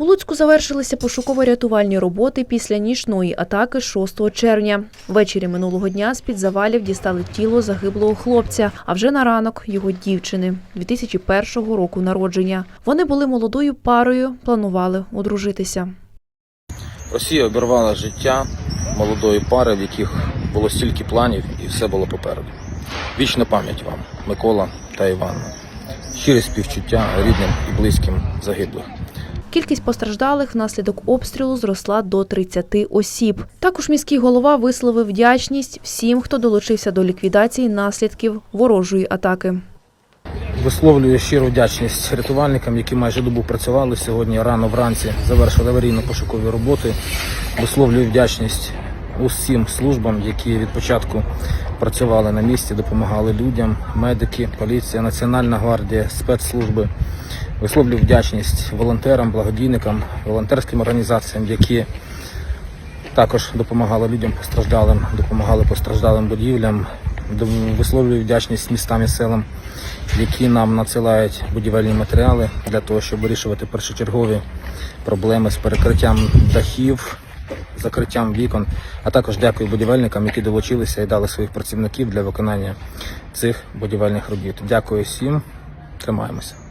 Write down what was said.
У Луцьку завершилися пошуково-рятувальні роботи після нічної атаки 6 червня. Ввечері минулого дня з-під завалів дістали тіло загиблого хлопця, а вже на ранок його дівчини 2001 року народження. Вони були молодою парою, планували одружитися. Росія обірвала життя молодої пари, в яких було стільки планів і все було попереду. Вічна пам'ять вам, Микола та Іванна. Щире співчуття рідним і близьким загиблих. Кількість постраждалих внаслідок обстрілу зросла до 30 осіб. Також міський голова висловив вдячність всім, хто долучився до ліквідації наслідків ворожої атаки. Висловлюю щиру вдячність рятувальникам, які майже добу працювали сьогодні рано вранці, завершили аварійно-пошукові роботи. Висловлюю вдячність усім службам, які від початку працювали на місці, допомагали людям, медики, поліція, Національна гвардія, спецслужби. Висловлюю вдячність волонтерам, благодійникам, волонтерським організаціям, які також допомагали людям постраждалим, допомагали постраждалим будівлям. Висловлюю вдячність містам і селам, які нам надсилають будівельні матеріали для того, щоб вирішувати першочергові проблеми з перекриттям дахів, закриттям вікон. А також дякую будівельникам, які долучилися і дали своїх працівників для виконання цих будівельних робіт. Дякую всім, тримаємося.